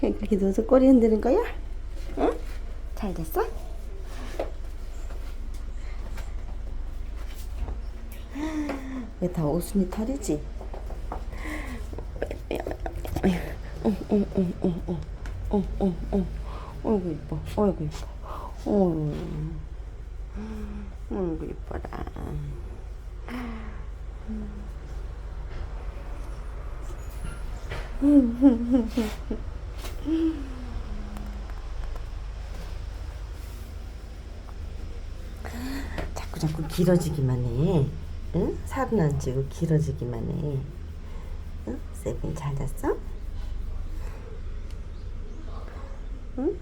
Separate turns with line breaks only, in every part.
그러니까 이렇게 누워서 꼬리 흔드는 거야? 응? 잘 됐어? 왜다 옷순이 털이지? 어이구 이뻐 어이구 이뻐 어이구 어이구 이뻐라 자꾸 자꾸 길어지기만 해. 응? 살은 안 찌고 길어지기만 해. 응? 세븐 잘 잤어? 응?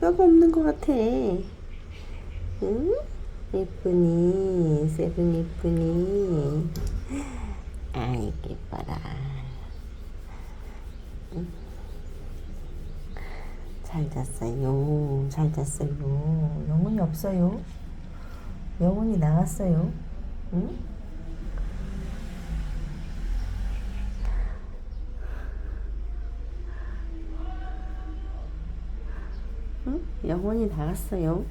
뼈가 없는 것 같아. 응? 예쁘니? 세븐 예쁘니? 아이 예뻐라. 응? 잘 잤어요. 잘 잤어요. 영혼이 없어요. 영혼이 나갔어요. 응? 응? 영혼이 나갔어요.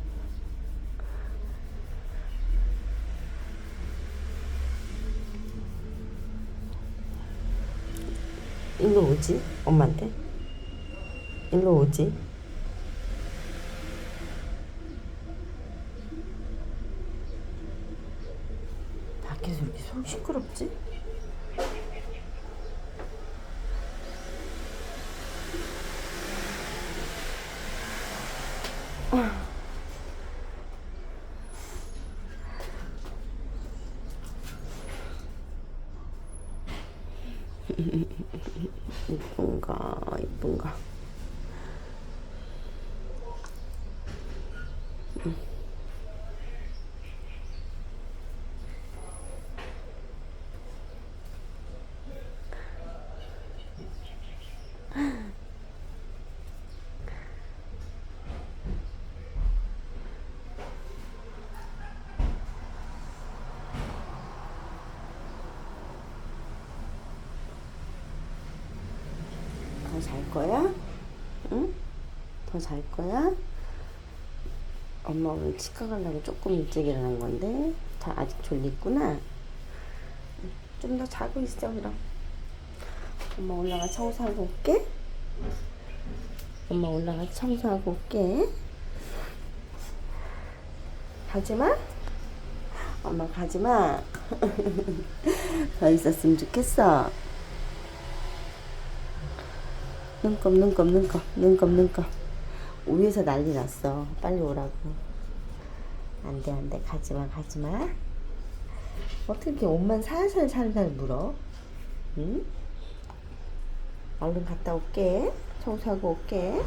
일로 오지? 엄마한테? 일로 오지? 밖에서 이렇게 손 시끄럽지? 이쁜가 이쁜가 더 잘 거야? 응? 더 잘 거야? 엄마 오늘 치과 가려고 조금 일찍 일어난 건데 다 아직 졸리구나. 좀 더 자고 있어 그럼. 엄마 올라가 청소하고 올게. 엄마 올라가 청소하고 올게. 가지마. 엄마 가지마. 더 있었으면 좋겠어. 눈곱 눈곱 눈곱 눈곱 눈곱. 위에서 난리 났어. 빨리 오라고. 안돼 안돼. 가지마 가지마. 어떻게 이렇게 옷만 살살 살살 물어? 응? 얼른 갔다 올게. 청소하고 올게